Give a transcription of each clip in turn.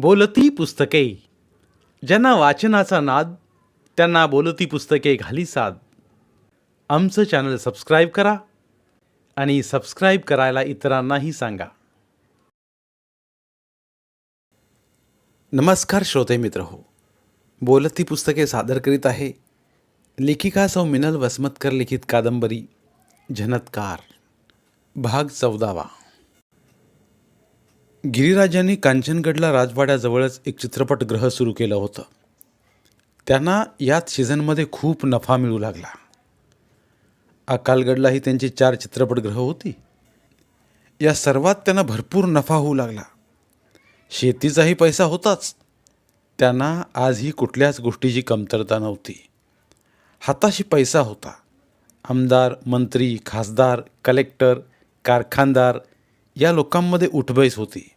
बोलती पुस्तके. ज्यांना वाचनाचा नाद त्यांना बोलती पुस्तके घाली साद. आमचं चॅनल सबस्क्राईब करा आणि सबस्क्राईब करायला इतरांनाही सांगा. नमस्कार श्रोते मित्र हो. बोलती पुस्तके सादर करीत आहे लेखिका सौ मिनल वसमतकर लिखित कादंबरी झनत्कार भाग चौदावा. गिरिराजांनी कांचनगडला राजवाड्याजवळच एक चित्रपटगृह सुरू केलं होतं. त्यांना याच सीझनमध्ये खूप नफा मिळू लागला. अकालगडलाही त्यांची चार चित्रपटगृह होती. या सर्वात त्यांना भरपूर नफा होऊ लागला. शेतीचाही पैसा होताच. त्यांना आजही कुठल्याच गोष्टीची कमतरता नव्हती. हाताशी पैसा होता. आमदार मंत्री खासदार कलेक्टर कारखानदार या लोकांमध्ये उठबैस होती.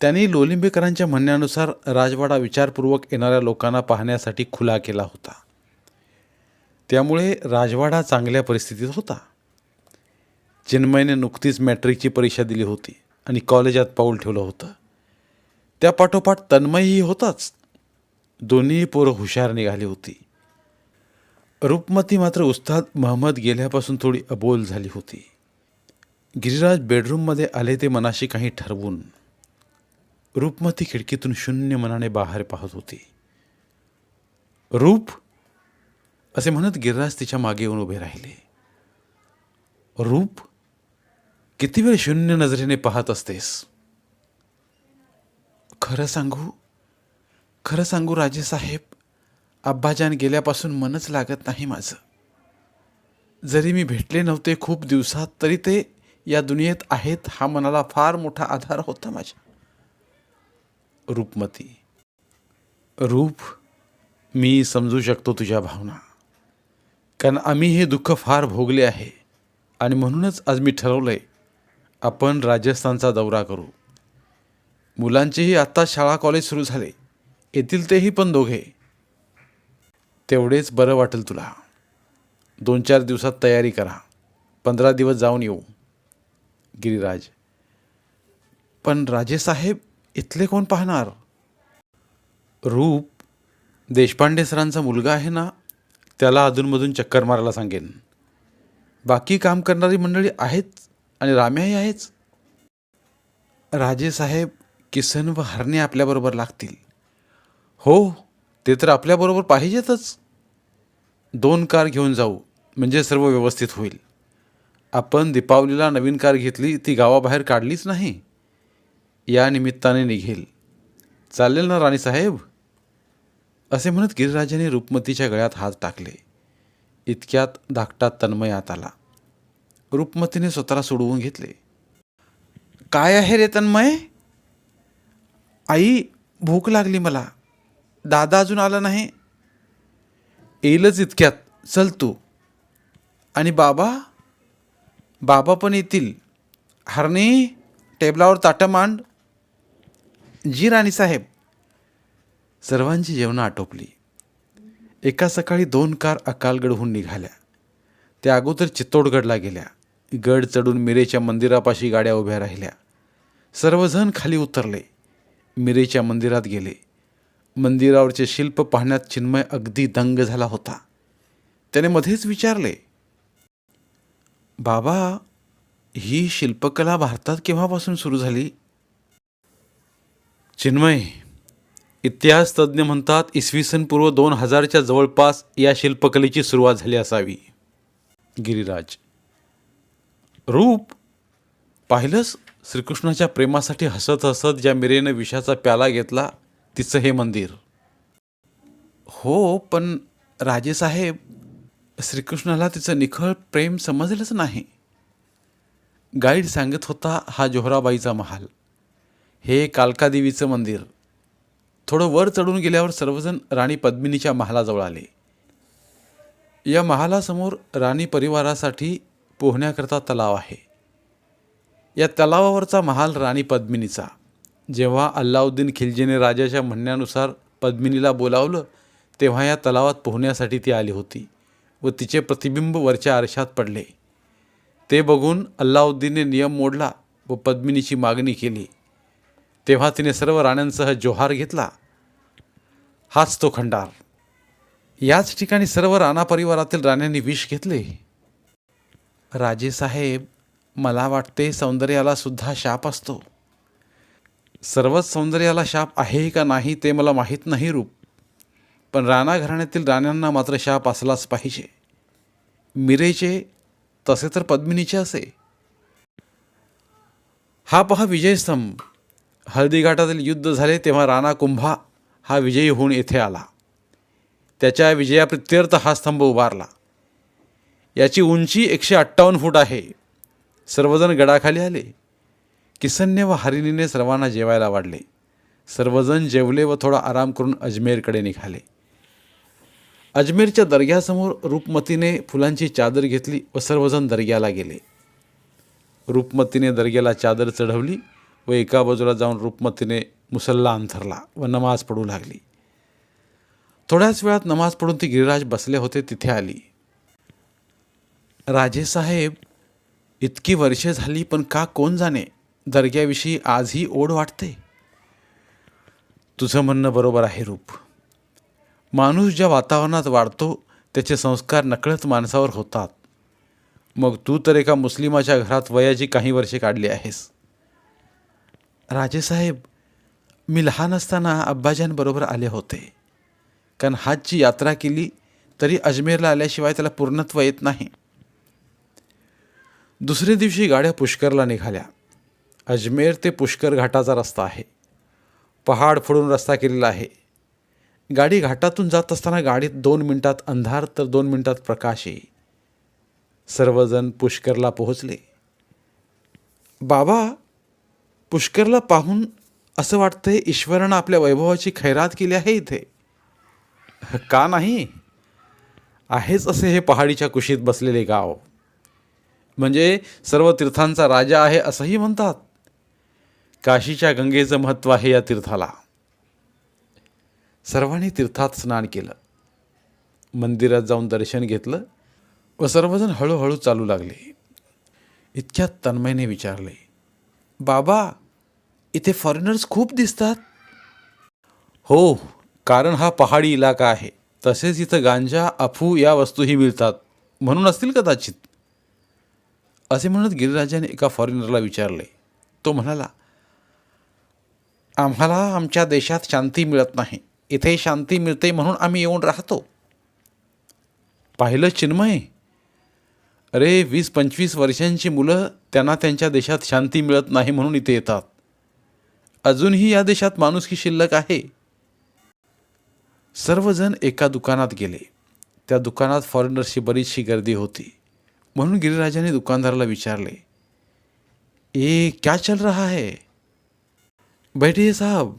त्यांनी लोलिंबेकरांच्या म्हणण्यानुसार राजवाडा विचारपूर्वक येणाऱ्या लोकांना पाहण्यासाठी खुला केला होता. त्यामुळे राजवाडा चांगल्या परिस्थितीत होता. चिन्मयने नुकतीच मॅट्रिकची परीक्षा दिली होती आणि कॉलेजात पाऊल ठेवलं होतं. त्या पाठोपाठ तन्मयही होताच. दोन्ही पोरं हुशार निघाली होती. रूपमती मात्र उस्ताद महम्मद गेल्यापासून थोडी अबोल झाली होती. गिरिराज बेडरूममध्ये आले ते मनाशी काही ठरवून रूपमती खिडकीतून शून्य मनाने बाहेर पाहत होती. रूप? असे म्हणत गिरिराज तिच्यामागे येऊन उभे राहिले. रूप? किती वेळ शून्य नजरेने पाहत असतेस? खरं सांगू? खरं सांगू राजेसाहेब अब्बाजान गेल्यापासून मनच लागत नाही माझं. जरी मी भेटले नव्हते खूप दिवसात तरी ते या दुनियेत आहेत हा मनाला फार मोठा आधार होता माझ्या. रूपमती. रूप मी समजू शकतो तुझ्या भावना. कारण आम्ही हे दुःख फार भोगले आहे. आणि म्हणूनच आज मी ठरवलं आहे आपण राजस्थानचा दौरा करू. मुलांचेही आत्ता शाळा कॉलेज सुरू झाले. येतील तेही पण दोघे. तेवढेच बरं वाटेल तुला. दोन चार दिवसात तयारी करा. पंधरा दिवस जाऊन येऊ. गिरिराज. पण राजेसाहेब इथले कोण पाहणार? रूप देशपांडे सरांचा मुलगा आहे ना त्याला अधूनमधून चक्कर मारायला सांगेन. बाकी काम करणारी मंडळी आहेत आणि राम्याही आहेच राजेसाहेब किसन व हरणे आपल्याबरोबर लागतील. हो ते तर आपल्याबरोबर पाहिजेतच. दोन कार घेऊन जाऊ म्हणजे सर्व व्यवस्थित होईल. आपण दीपावलीला नवीन कार घेतली ती गावाबाहेर काढलीच नाही. या निमित्ताने निघेल. चालेल ना राणीसाहेब असे म्हणत गिरिराजाने रूपमतीच्या गळ्यात हात टाकले. इतक्यात धाकटा तन्मय आत आला. रूपमतीने स्वतःला सोडवून घेतले. काय आहे रे तन्मय? आई भूक लागली मला. दादा अजून आला नाही. येईलच इतक्यात. चल तू. आणि बाबा? बाबा पण येतील. हरणी टेबलावर ताटं मांड. जी राणीसाहेब सर्वांची जेवणं आटोपली. एका सकाळी दोन कार अकालगडहून निघाल्या. त्या अगोदर चित्तोडगडला गेल्या. गड चढून मिरेच्या मंदिरापाशी गाड्या उभ्या राहिल्या. सर्वजण खाली उतरले. मिरेच्या मंदिरात गेले. मंदिरावरचे शिल्प पाहण्यात चिन्मय अगदी दंग झाला होता. त्याने मध्येच विचारले बाबा ही शिल्पकला भारतात केव्हापासून सुरू झाली? चिन्मय इतिहास तज्ज्ञ म्हणतात इसवी सन पूर्व दोन हजारच्या जवळपास या शिल्पकलेची सुरुवात झाली असावी. गिरिराज रूप पाहिलंच श्रीकृष्णाच्या प्रेमासाठी हसत हसत ज्या मिरेनं विषाचा प्याला घेतला तिचं हे मंदिर. हो पण राजेसाहेब श्रीकृष्णाला तिचं निखळ प्रेम समजलंच नाही. गाईड सांगत होता हा जोहराबाईचा महाल. हे कालकादेवीचं मंदिर. थोडं वर चढून गेल्यावर सर्वजण राणी पद्मिनीच्या महालाजवळ आले. या महालासमोर राणी परिवारासाठी पोहण्याकरता तलाव आहे. या तलावावरचा महाल राणी पद्मिनीचा. जेव्हा अल्लाउद्दीन खिलजीने राजाच्या म्हणण्यानुसार पद्मिनीला बोलावलं तेव्हा या तलावात पोहण्यासाठी ती आली होती. व तिचे प्रतिबिंब वरच्या आरशात पडले. ते बघून अल्लाउद्दीनने नियम मोडला व पद्मिनीची मागणी केली. तेव्हा तिने सर्व राण्यांसह जोहार घेतला. हाच तो खंडार. याच ठिकाणी सर्व राणा परिवारातील राण्यांनी विष घेतले. राजेसाहेब मला वाटते सौंदर्याला सुद्धा शाप असतो. सर्वच सौंदर्याला शाप आहे का नाही ते मला माहीत नाही रूप. पण राणा घराण्यातील राण्यांना मात्र शाप असलाच पाहिजे. मिरेचे तसे तर पद्मिनीचे असे. हा पहा विजयस्तंभ. हळदीघाटातील युद्ध झाले तेव्हा राणा कुंभा हा विजयी होऊन येथे आला. त्याच्या विजयाप्रित्यर्थ हा स्तंभ उभारला. याची उंची एकशे अठ्ठावन्न फूट आहे. सर्वजण गडाखाली आले. किसन्य व हरिणीने सर्वांना जेवायला वाढले. सर्वजण जेवले व थोडा आराम करून अजमेरकडे निघाले. अजमेरच्या दर्ग्यासमोर रूपमतीने फुलांची चादर घेतली व सर्वजण दर्ग्याला गेले. रूपमतीने दर्ग्याला चादर चढवली व एका बाजूला जाऊन रूपमतीने मुसल्ला अंथरला व नमाज पडू लागली. थोड्याच वेळात नमाज पडून ती गिरिराज बसले होते तिथे आली. राजेसाहेब इतकी वर्षे झाली पण का कोण जाणे? दर्ग्याविषयी आजही ओढ वाटते? तुझं म्हणणं बरोबर आहे रूप. माणूस ज्या वातावरणात वाढतो त्याचे संस्कार नकळत माणसावर होतात. मग तू तर एका मुस्लिमाच्या घरात वयाची काही वर्षे काढली आहेस. राजेसाहेब मी लहान असताना अब्बाजांबरोबर आले होते. कारण हातची यात्रा केली तरी अजमेरला आल्याशिवाय त्याला पूर्णत्व येत नाही. दुसऱ्या दिवशी गाड्या पुष्करला निघाल्या. अजमेर ते पुष्कर घाटाचा रस्ता आहे. पहाड फोडून रस्ता केलेला आहे. गाडी घाटातून जात असताना गाडीत दोन मिनिटात अंधार तर दोन मिनिटात प्रकाश येई सर्वजण पुष्करला पोहोचले. बाबा पुष्करला पाहून असं वाटतंय ईश्वरानं आपल्या वैभवाची खैरात केली आहे इथे. का नाही? आहेच असे हे पहाडीच्या कुशीत बसलेले गाव. म्हणजे सर्व तीर्थांचा राजा आहे असंही म्हणतात. काशीच्या गंगेचं महत्त्व आहे या तीर्थाला. सर्वांनी तीर्थात स्नान केलं. मंदिरात जाऊन दर्शन घेतलं व सर्वजण हळूहळू चालू लागले. इतक्या तन्मयने विचारले बाबा इथे फॉरेनर्स खूप दिसतात. हो कारण हा पहाडी इलाका आहे. तसेच इथं गांजा अफू या वस्तूही मिळतात. म्हणून असतील कदाचित. असे म्हणत गिरिराजाने एका फॉरेनरला विचारले. तो म्हणाला आम्हाला आमच्या देशात शांती मिळत नाही. इथे शांती मिळते म्हणून आम्ही येऊन राहतो. पाहिलं चिन्मय? अरे वीस पंचवीस वर्षांची मुलं त्यांना त्यांच्या देशात शांती मिळत नाही म्हणून इथे येतात. अजूनही या देशात माणुसकी शिल्लक आहे. सर्वजण एका दुकानात गेले. त्या दुकानात फॉरेनर्सची बरीचशी गर्दी होती. म्हणून गिरिराजाने दुकानदाराला विचारले ए क्या चल रहा है? बैठे साहब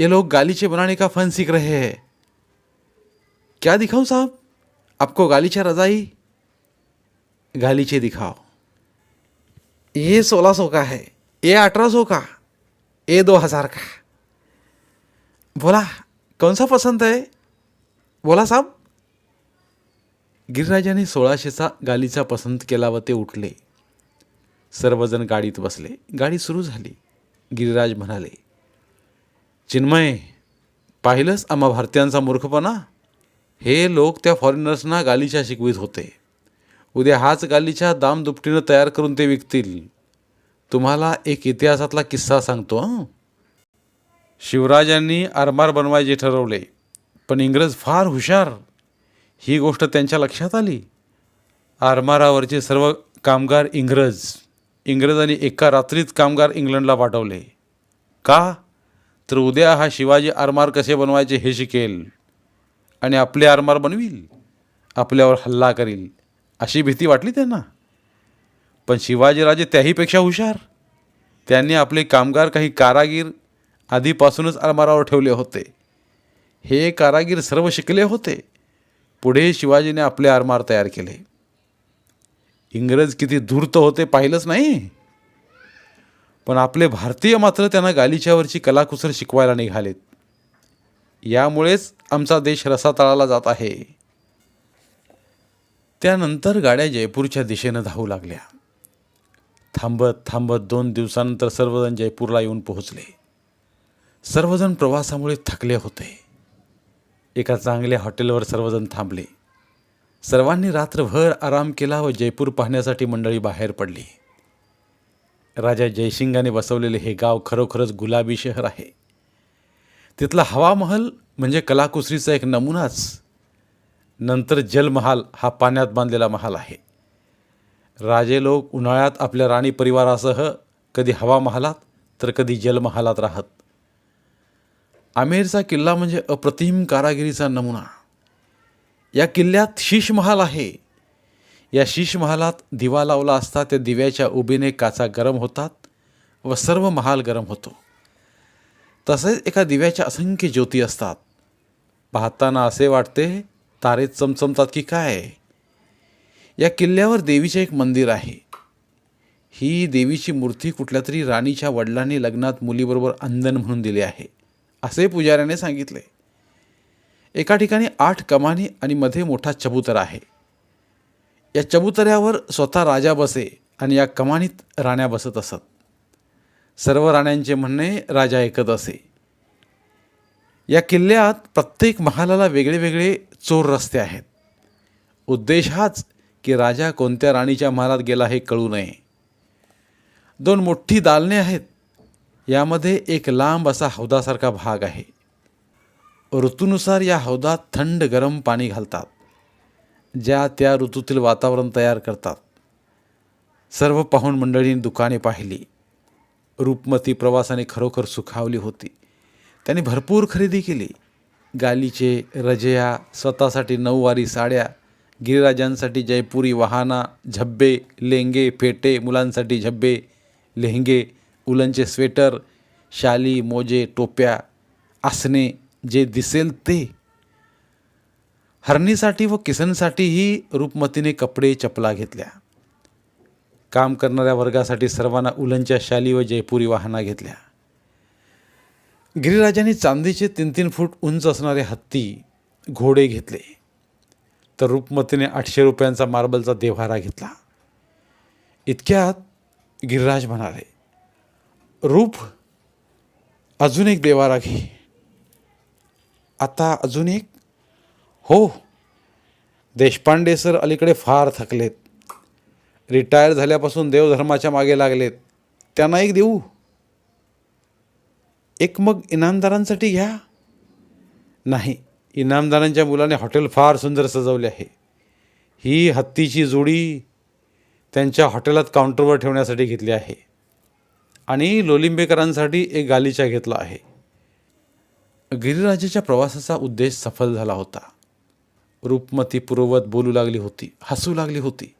ये लोग गालीचे बनाने का फन सीख रहे हैं। क्या दिखाऊं साहब? आपको गालीचा रजाई गालीचे दिखाओ। ये सोलह सौ का है ये अठारह सौ का ये दो हज़ार का। बोला कौन सा पसंद है? बोला साहब गिरिराजाने सोळाशेचा गालीचा पसंत केला व ते उठले। सर्वजण गाडीत बसले गाडी सुरू झाली। गिरिराज म्हणाले चिन्मय पाहिलंच आम्हा भारतीयांचा मूर्खपणा? हे लोक त्या फॉरेनर्सना गालीच्या शिकवीत होते. उद्या हाच गालीच्या दाम दुपटीनं तयार करून ते विकतील. तुम्हाला एक इतिहासातला किस्सा सांगतो शिवराजांनी आरमार बनवायचे ठरवले पण इंग्रज फार हुशार. ही गोष्ट त्यांच्या लक्षात आली. आरमारावरचे सर्व कामगार इंग्रज इंग्रजांनी एका रात्रीत कामगार इंग्लंडला पाठवले. का? तर उद्या हा शिवाजी आरमार कसे बनवायचे हे शिकेल आणि आपले आरमार बनवील आपल्यावर हल्ला करील अशी भीती वाटली त्यांना. पण शिवाजीराजे त्याहीपेक्षा हुशार. त्यांनी आपले कामगार काही कारागीर आधीपासूनच आरमारावर ठेवले होते. हे कारागीर सर्व शिकले होते. पुढे शिवाजीने आपले आरमार तयार केले. इंग्रज किती धूर्त होते पाहिलंच नाही. पण आपले भारतीय मात्र त्यांना गालिच्यावरची कलाकुसर शिकवायला निघालेत. यामुळेच आमचा देश रसातळाला जात आहे. त्यानंतर गाड्या जयपूरच्या दिशेनं धावू लागल्या. थांबत थांबत दोन दिवसानंतर सर्वजण जयपूरला येऊन पोहोचले. सर्वजण प्रवासामुळे थकले होते. एका चांगल्या हॉटेलवर सर्वजण थांबले. सर्वांनी रात्रभर आराम केला व जयपूर पाहण्यासाठी मंडळी बाहेर पडली. राजा जयसिंगाने बसवलेले हे गाव खरोखरच गुलाबी शहर आहे. तिथला हवामहल म्हणजे कलाकुसरीचा एक नमुनाच. नंतर जलमहाल हा पाण्यात बांधलेला महाल आहे. राजे लोक उन्हाळ्यात आपल्या राणी परिवारासह कधी हवामहालात तर कधी जलमहालात राहत. आमेरचा किल्ला म्हणजे अप्रतिम कारागिरीचा नमुना. या किल्ल्यात शीशमहाल आहे. या शीश महालात दिवा लावला असता त्या दिव्याच्या उभीने काचा गरम होतात व सर्व महाल गरम होतो. तसेच एका दिव्याच्या असंख्य ज्योती असतात. पाहताना असे वाटते तारे चमचमतात की काय? या किल्ल्यावर देवीचे एक मंदिर आहे. ही देवीची मूर्ती कुठल्या तरी राणीच्या वडिलांनी लग्नात मुलीबरोबर अंधन म्हणून दिली आहे असे पुजाऱ्याने सांगितले. एका ठिकाणी आठ कमानी आणि मध्ये मोठा चबुतरा आहे. या चबुतऱ्यावर स्वतः राजा बसे आणि या कमानीत राण्या बसत असत. सर्व राण्यांचे म्हणणे राजा ऐकत असे. या किल्ल्यात प्रत्येक महालाला वेगळे वेगळे चोर रस्ते आहेत. उद्देश हाच की राजा कोणत्या राणीच्या महालात गेला हे कळू नये. दोन मोठी दालने आहेत. यामध्ये एक लांब असा हौदासारखा भाग आहे. ऋतूनुसार या हौदात थंड गरम पाणी घालतात. ज्या त्या ऋतूतील वातावरण तयार करतात. सर्व पाहून मंडळींनी दुकाने पाहिली. रूपमती प्रवासाने खरोखर सुखावली होती. त्यांनी भरपूर खरेदी केली. गालीचे रजया स्वतःसाठी नऊवारी साड्या गिरिराजांसाठी जयपुरी वाहना झब्बे लेंगे फेटे मुलांसाठी झब्बे लेहंगे उलनचे स्वेटर शाली मोजे टोप्या आसने जे दिसेल ते हरणीसाठी व किसनसाठीही रूपमतीने कपडे चपला घेतल्या. काम करणाऱ्या वर्गासाठी सर्वांना उलनच्या शाली व जयपुरी वाहना घेतल्या. गिरिराजांनी चांदीचे तीन तीन फूट उंच असणारे हत्ती घोडे घेतले. तर रूपमतीने आठशे रुपयांचा मार्बलचा देव्हारा घेतला. इतक्यात गिरिराज म्हणाले रूप अजून एक देवारा घे. आता अजून एक हो. देशपांडे सर अलीकडे फार थकलेत. रिटायर झाल्यापासून देवधर्माच्या मागे लागलेत. त्यांना एक देऊ. एक मग इनामदारांसाठी घ्या. नाही इनामदारांच्या मुलाने हॉटेल फार सुंदर सजवले आहे. ही हत्तीची जोडी त्यांच्या हॉटेलात काउंटरवर ठेवण्यासाठी घेतली आहे. आणि लोलिंबेकरांसाठी एक गालिचा घेतला आहे. गिरिराजाच्या प्रवासाचा उद्देश सफल झाला होता. रूपमती पूर्ववत बोलू लागली होती हसू लागली होती.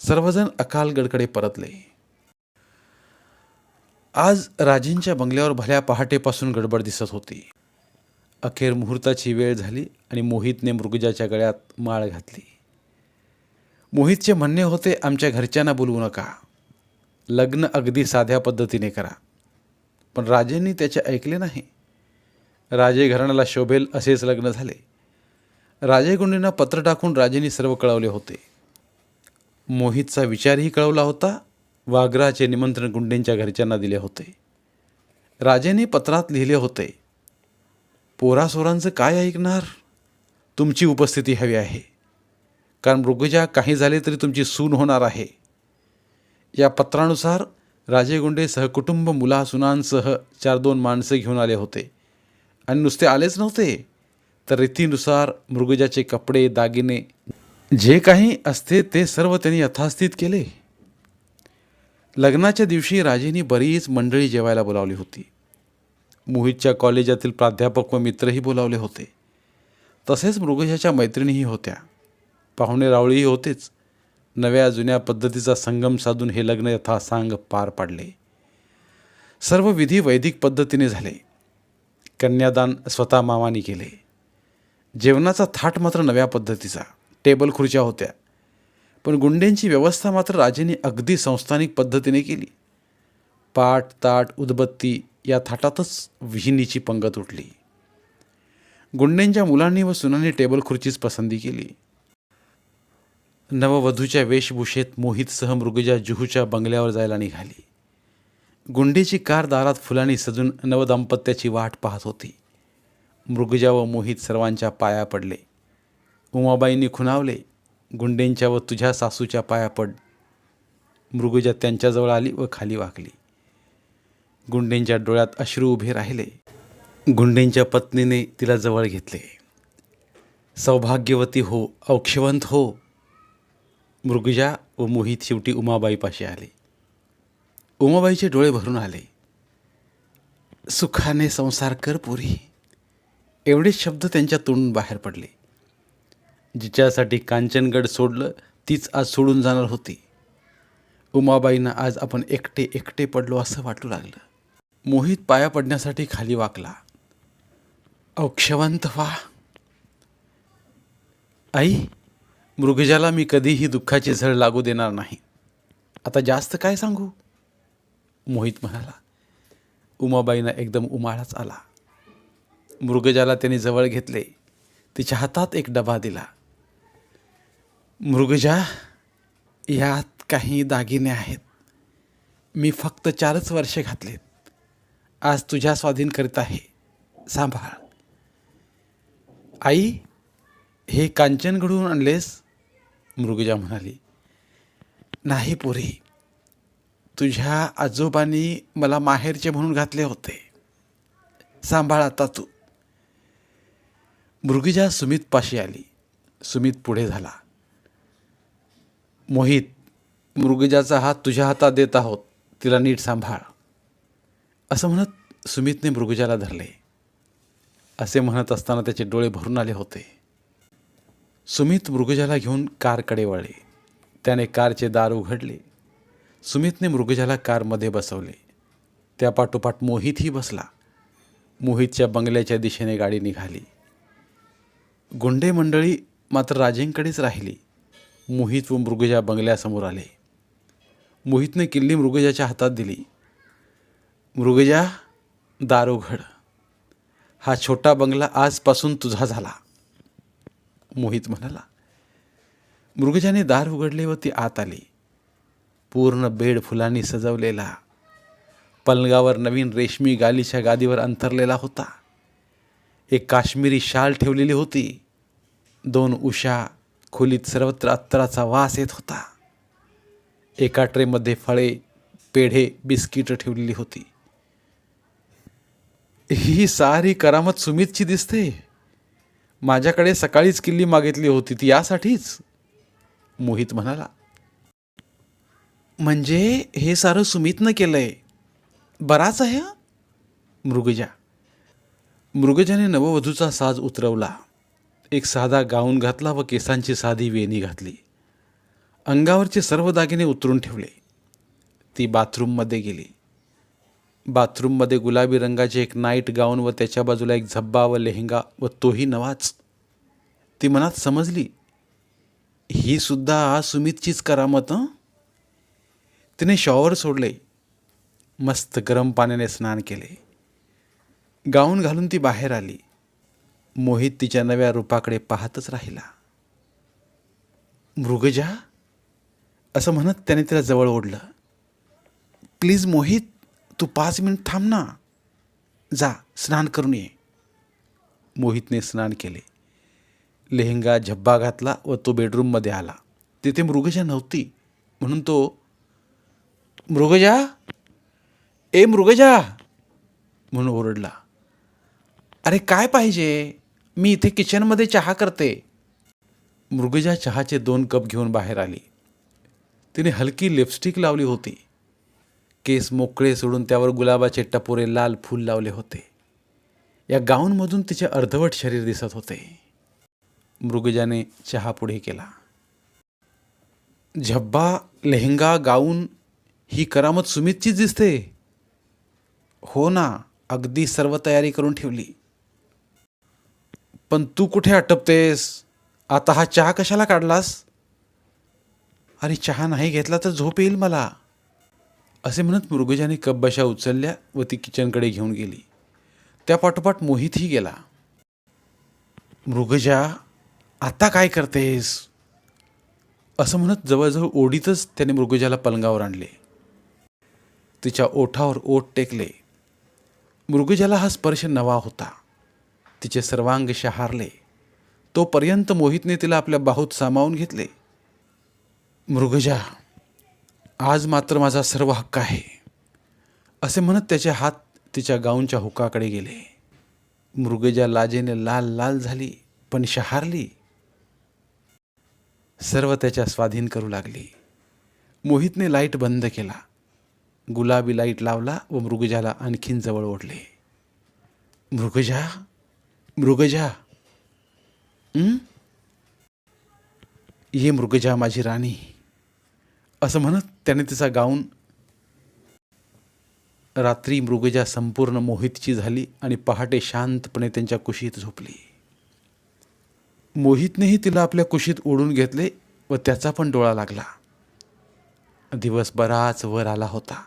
सर्वजण अकालगडकडे परतले. आज राजेंच्या बंगल्यावर भल्या पहाटेपासून गडबड दिसत होती. अखेर मुहूर्ताची वेळ झाली आणि मोहितने मृगजाच्या गळ्यात माळ घातली. मोहितचे म्हणणे होते आमच्या घरच्यांना बोलवू नका. लग्न अगदी साध्या पद्धतीने करा. पण राजेंनी त्याचे ऐकले नाही. राजे घराण्याला शोभेल असेच लग्न झाले. राजेगुंडेंना पत्र टाकून राजेंनी सर्व कळवले होते. मोहितचा विचारही कळवला होता. वाघराचे निमंत्रण गुंडेंच्या घरच्यांना दिले होते. राजेने पत्रात लिहिले होते पोरासोरांचं काय ऐकणार? तुमची उपस्थिती हवी आहे. कारण मृगजा काही झाले तरी तुमची सून होणार आहे. या पत्रानुसार राजेगुंडे सहकुटुंब मुलासुनांसह चार दोन माणसे घेऊन आले होते. आणि नुसते आलेच नव्हते. तर रीतीनुसार मृगजाचे कपडे दागिने जे काही असते ते सर्व त्यांनी यथास्थित केले. लग्नाच्या दिवशी राजेंनी बरीच मंडळी जेवायला बोलावली होती. मोहितच्या कॉलेजातील प्राध्यापक व मित्रही बोलावले होते. तसेच मृगजाच्या मैत्रिणीही होत्या. पाहुणे रावळीही होतेच. नव्या जुन्या पद्धतीचा संगम साधून हे लग्न यथासांग पार पाडले. सर्व विधी वैदिक पद्धतीने झाले. कन्यादान स्वतः मामाने केले. जेवणाचा थाट मात्र नव्या पद्धतीचा. टेबल खुर्च्या होत्या. पण गुंडेंची व्यवस्था मात्र राजेने अगदी संस्थानिक पद्धतीने केली. पाट ताट उदबत्ती या थाटातच विहिनीची पंगत उठली. गुंडेंच्या मुलांनी व सुनांनी टेबल खुर्चीच पसंती केली. नववधूच्या वेशभूषेत मोहितसह मृगजा जुहूच्या बंगल्यावर जायला निघाली. गुंडेची कार दारात फुलांनी सजून नवदाम्पत्याची वाट पाहत होती. मृगजा व मोहित सर्वांच्या पाया पडले. उमाबाईंनी खुणावले गुंडेंच्या व तुझ्या सासूच्या पाया पड. मृगजा त्यांच्याजवळ आली व खाली वाकली. गुंडेंच्या डोळ्यात अश्रू उभे राहिले. गुंडेंच्या पत्नीने तिला जवळ घेतले. सौभाग्यवती हो औक्षवंत हो. मृगजा व मोहित शेवटी उमाबाईपाशी आले. उमाबाईचे डोळे भरून आले. सुखाने संसार कर पुरी. एवढेच शब्द त्यांच्या तोंडून बाहेर पडले. जिच्यासाठी कांचनगड सोडलं तीच आज सोडून जाणार होती. उमाबाईंना आज आपण एकटे एकटे पडलो असं वाटू लागलं. मोहित पाया पडण्यासाठी खाली वाकला. औक्षवंत व्हा. आई मृगजाला मी कधीही दुःखाची झळ लागू देणार नाही. आता जास्त काय सांगू? मोहित म्हणाला. उमाबाईंना एकदम उमाळाच आला. मृगजाला त्याने जवळ घेतले. तिच्या हातात एक डबा दिला. मृगजा यात काही दागिने आहेत. मी फक्त चारच वर्षे घातलेत. आज तुझ्या स्वाधीन करीत आहे. सांभाळ. आई हे कांचन घडवून आणलेस? मृगजा म्हणाली. नाही पुरी. तुझ्या आजोबांनी मला माहेरचे म्हणून घातले होते. सांभाळ आता तू. मृगिजा सुमित पाशी आली. सुमित पुढे झाला. मोहित मृगजाचा हात तुझ्या हातात देत आहोत. तिला नीट सांभाळ. असं म्हणत सुमितने मृगजाला धरले. असे म्हणत असताना त्याचे डोळे भरून आले होते. सुमित मृगजाला घेऊन कारकडे वळले. त्याने कारचे दार उघडले. सुमितने मृगजाला कारमध्ये बसवले. त्यापाठोपाठ मोहितही बसला. मोहितच्या बंगल्याच्या दिशेने गाडी निघाली. गुंडे मंडळी मात्र राजेंकडेच राहिली. मोहित व मृगजा बंगल्यासमोर आले. मोहितने किल्ली मृगजाच्या हातात दिली. मृगजा दार उघड हा छोटा बंगला आजपासून तुझा झाला. मोहित म्हणाला मृगजाने दार उघडले व ती आत आली. पूर्ण बेड फुलांनी सजवलेला पलंगावर नवीन रेशमी गालीच्या गादीवर अंथरलेला होता. एक काश्मीरी शाल ठेवलेली होती. दोन उषा खोलीत सर्वत्र अत्तराचा वास येत होता. एका ट्रेमध्ये फळे पेढे बिस्किटं ठेवलेली होती. ही सारी करामत सुमितची दिसते. माझ्याकडे सकाळीच किल्ली मागितली होती ती यासाठीच. मोहित म्हणाला म्हणजे हे सारं सुमितनं केलंय. बराच आहे मृगजा. मृगजाने नववधूचा साज उतरवला. एक साधा गाऊन घातला व केसांची साधी वेणी घातली. अंगावरचे सर्व दागिने उतरून ठेवले. ती बाथरूममध्ये गेली. बाथरूममध्ये गुलाबी रंगाचे एक नाईट गाऊन व त्याच्या बाजूला एक झब्बा व लेहंगा व तोही नवाच. ती मनात समजली ही सुद्धा सुमितचीच करामत तिने शॉवर सोडले. मस्त गरम पाण्याने स्नान केले. गाऊन घालून ती बाहेर आली. मोहित तिच्या नव्या रूपाकडे पाहतच राहिला. मृगजा? असं म्हणत त्याने तिला जवळ ओढलं. प्लीज मोहित तू पाच मिनिट थांब ना. जा स्नान करून ये. मोहितने स्नान केले. लेहंगा झब्बा घातला व तो बेडरूममध्ये आला. तिथे मृगजा नव्हती. म्हणून तो मृगजा? ए मृगजा? म्हणून ओरडला. अरे काय पाहिजे? मी इथे किचनमध्ये चहा करते. मृगजा चहाचे दोन कप घेऊन बाहेर आली. तिने हलकी लिपस्टिक लावली होती. केस मोकळे सोडून त्यावर गुलाबाचे टपोरे लाल फूल लावले होते. या गाऊनमधून तिचे अर्धवट शरीर दिसत होते. मृगजाने चहा पुढे केला. झब्बा लेहंगा गाऊन ही करामत सुमितचीच दिसते. हो ना अगदी सर्व तयारी करून ठेवली. पण तू कुठे आटपतेस? आता हा चहा कशाला काढलास? अरे चहा नाही घेतला तर झोप येईल मला. असे म्हणत मृगजाने कपबशा उचलल्या व ती किचनकडे घेऊन गेली. त्या पाठोपाठ मोहितही गेला. मृगजा आता काय करतेस? असं म्हणत जवळजवळ ओढीतच त्याने मृगजाला पलंगावर आणले. तिच्या ओठावर ओठ टेकले. मृगजाला हा स्पर्श नवा होता. तिचे सर्वांग शहारले तोपर्यंत मोहितने तिला आपल्या बाहूत सामावून घेतले. मृगजा आज मात्र माझा सर्व हक्क आहे असे म्हणत त्याचे हात तिच्या गाऊनच्या हुकाकडे गेले. मृगजा लाजेने लाल लाल झाली पण शहारली. सर्व त्याच्या स्वाधीन करू लागली. मोहितने लाइट बंद केला. गुलाबी लाइट लावला व मृगजाला आणखीन जवळ ओढले. मृगजा मृगजा. हं? ये मृगजा माझी राणी. असं म्हणत त्याने तिचा गाऊन रात्री मृगजा संपूर्ण मोहितची झाली आणि पहाटे शांतपणे त्यांच्या कुशीत झोपली. मोहितनेही तिला आपल्या कुशीत ओढून घेतले व त्याचा पण डोळा लागला. दिवस बराच वर आला होता.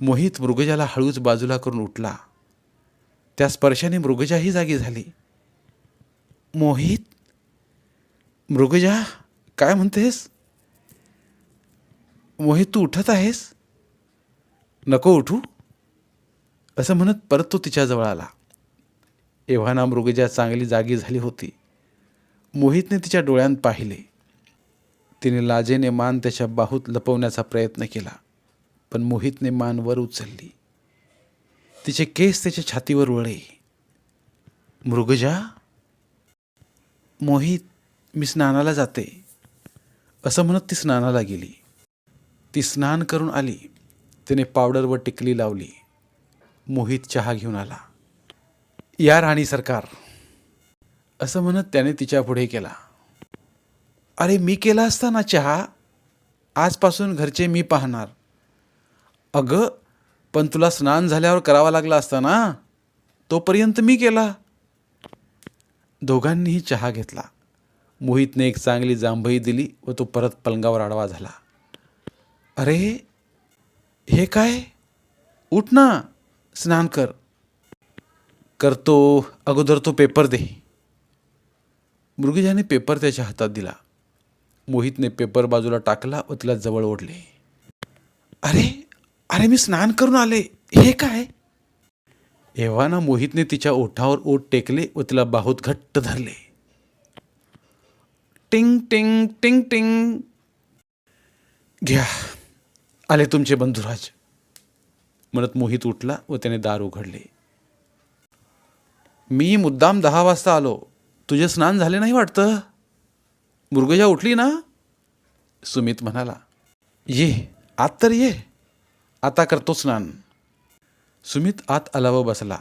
मोहित मृगजाला हळूच बाजूला करून उठला. त्या स्पर्शाने मृगजाही जागी झाली. मोहित मृगजा काय म्हणतेस? मोहित तू उठत आहेस? नको उठू. असं म्हणत परत तो तिच्याजवळ आला. एव्हाना मृगजा चांगली जागी झाली होती. मोहितने तिच्या डोळ्यांत पाहिले. तिने लाजेने मान त्याच्या बाहूत लपवण्याचा प्रयत्न केला पण मोहितने मान वर उचलली. तिचे केस त्याच्या छातीवर वळे मृगजा मोहित मी स्नानाला जाते. असं म्हणत ती स्नानाला गेली. ती स्नान करून आली. तिने पावडर व टिकली लावली. मोहित चहा घेऊन आला. या राणी सरकार. असं म्हणत त्याने तिच्या पुढे केला. अरे मी केला असता ना चहा? आजपासून घरचे मी पाहणार. अगं पण तुला स्नान झाल्यावर करावा लागला असता ना तोपर्यंत मी केला. दोघांनीही चहा घेतला. मोहितने एक चांगली जांभई दिली व तो परत पलंगावर आडवा झाला. अरे हे काय? उठ ना स्नान कर. करतो अगोदर तो पेपर दे. मृगीजाने पेपर त्याच्या हातात दिला. मोहितने पेपर बाजूला टाकला व तिला जवळ ओढले. अरे अरे मी स्नान करून आले. हे काय? एव्हाना मोहितने तिच्या ओठावर ओठ टेकले व तिला बाहूत घट्ट धरले. टिंग टिंग टिंग टिंग. घ्या. आले तुमचे बंधुराज. म्हणत मोहित उठला व त्याने दार उघडले. मी मुद्दाम दहा वाजता आलो. तुझे स्नान झाले नाही वाटतं? मृगजा उठली ना? सुमित म्हणाला ये आत तर ये. आता करतो स्नान. सुमित आत आला व बसला.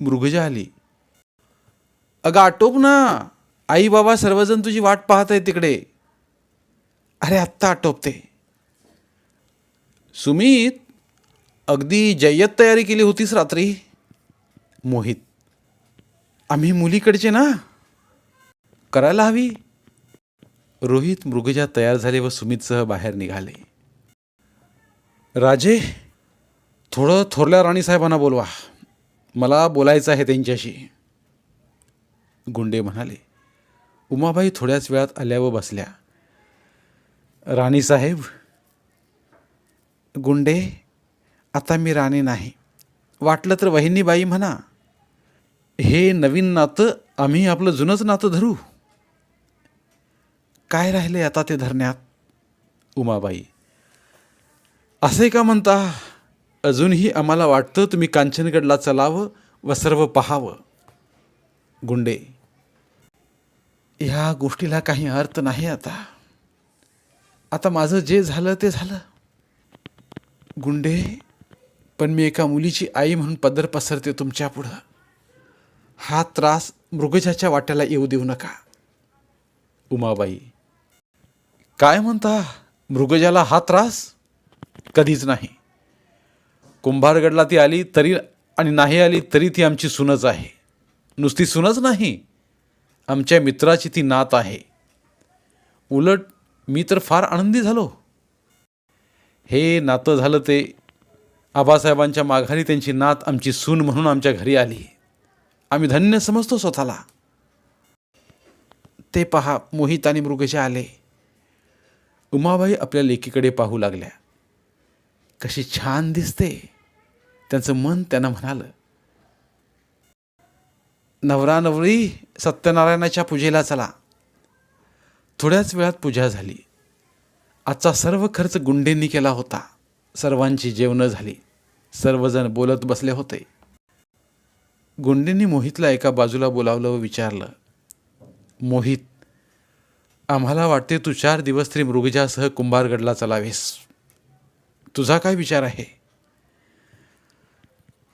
मृगजा आली. अगं आटोप ना. आई बाबा सर्वजण तुझी वाट पाहत आहे तिकडे. अरे आत्ता आटोपते. सुमित अगदी जय्यत तयारी केली होतीस रात्री. मोहित आम्ही मुलीकडचे ना. करायला हवी. रोहित मृगजा तयार झाले व सुमितसह बाहेर निघाले. राजे थोडं थोरल्या राणीसाहेबांना बोलवा. मला बोलायचं आहे त्यांच्याशी. गुंडे म्हणाले उमाबाई थोड्याच वेळात आल्या व बसल्या. राणीसाहेब गुंडे आता मी राणी नाही. वाटलं तर वहिनीबाई म्हणा. हे नवीन नातं आम्ही आपलं जुनंच नातं धरू. काय राहिले आता ते धरण्यात? उमाबाई असे का म्हणता? अजूनही आम्हाला वाटतं तुम्ही कांचनगडला चलावं व सर्व पहावं. गुंडे ह्या गोष्टीला काही अर्थ नाही आता. आता माझं जे झालं ते झालं. गुंडे पण मी एका मुलीची आई म्हणून पदर पसरते तुमच्या पुढं. हा त्रास मृगजाच्या वाट्याला येऊ देऊ नका. उमाबाई काय म्हणता? मृगजाला हा त्रास? कधीच नाही. कुंभारगडला ती आली तरी आणि नाही आली तरी ती आमची सुनच आहे. नुसती सुनच नाही. आमच्या मित्राची ती नात आहे. उलट मी तर फार आनंदी झालो. हे नातं झालं ते आबासाहेबांच्या माघारी त्यांची नात आमची सून म्हणून आमच्या घरी आली. आम्ही धन्य समजतो स्वतःला. ते पहा मोहित आणि मृगशा आले. उमाबाई आपल्या लेकीकडे पाहू लागल्या. कशी छान दिसते. त्यांचं मन त्यांना म्हणालं नवरा नवरी सत्यनारायणाच्या पूजेला चला. थोड्याच वेळात पूजा झाली. आजचा सर्व खर्च गुंडेंनी केला होता. सर्वांची जेवणं झाली. सर्वजण बोलत बसले होते. गुंडेंनी मोहितला एका बाजूला बोलावलं व विचारलं मोहित आम्हाला वाटते तू चार दिवस तरी मृगजासह कुंभारगडला चलावेस. तुझा काय विचार आहे?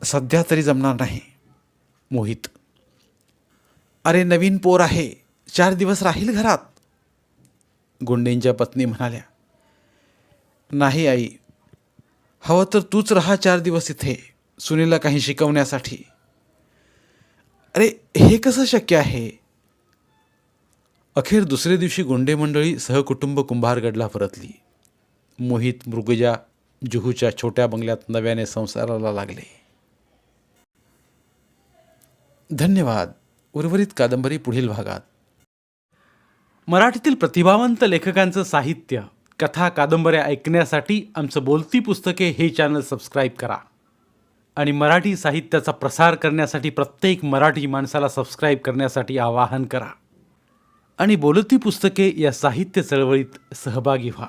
सध्या तरी जमणार नाही मोहित. अरे नवीन पोर आहे. चार दिवस राहील घरात. गुंडेंच्या पत्नी म्हणाल्या नाही आई. हवं तर तूच राहा चार दिवस इथे सुनीला काही शिकवण्यासाठी. अरे हे कसं शक्य आहे? अखेर दुसऱ्या दिवशी गोंडे मंडळी सहकुटुंब कुंभारगडला परतली. मोहित मृगजा जुहूच्या छोट्या बंगल्यात नव्याने संसाराला लागले. धन्यवाद. उर्वरित कादंबरी पुढील भागात. मराठीतील प्रतिभावंत लेखकांचं साहित्य कथा कादंबऱ्या ऐकण्यासाठी आमचं बोलती पुस्तके हे चॅनल सबस्क्राईब करा. आणि मराठी साहित्याचा प्रसार करण्यासाठी प्रत्येक मराठी माणसाला सबस्क्राईब करण्यासाठी आवाहन करा. आणि बोलती पुस्तके या साहित्य चळवळीत सहभागी व्हा.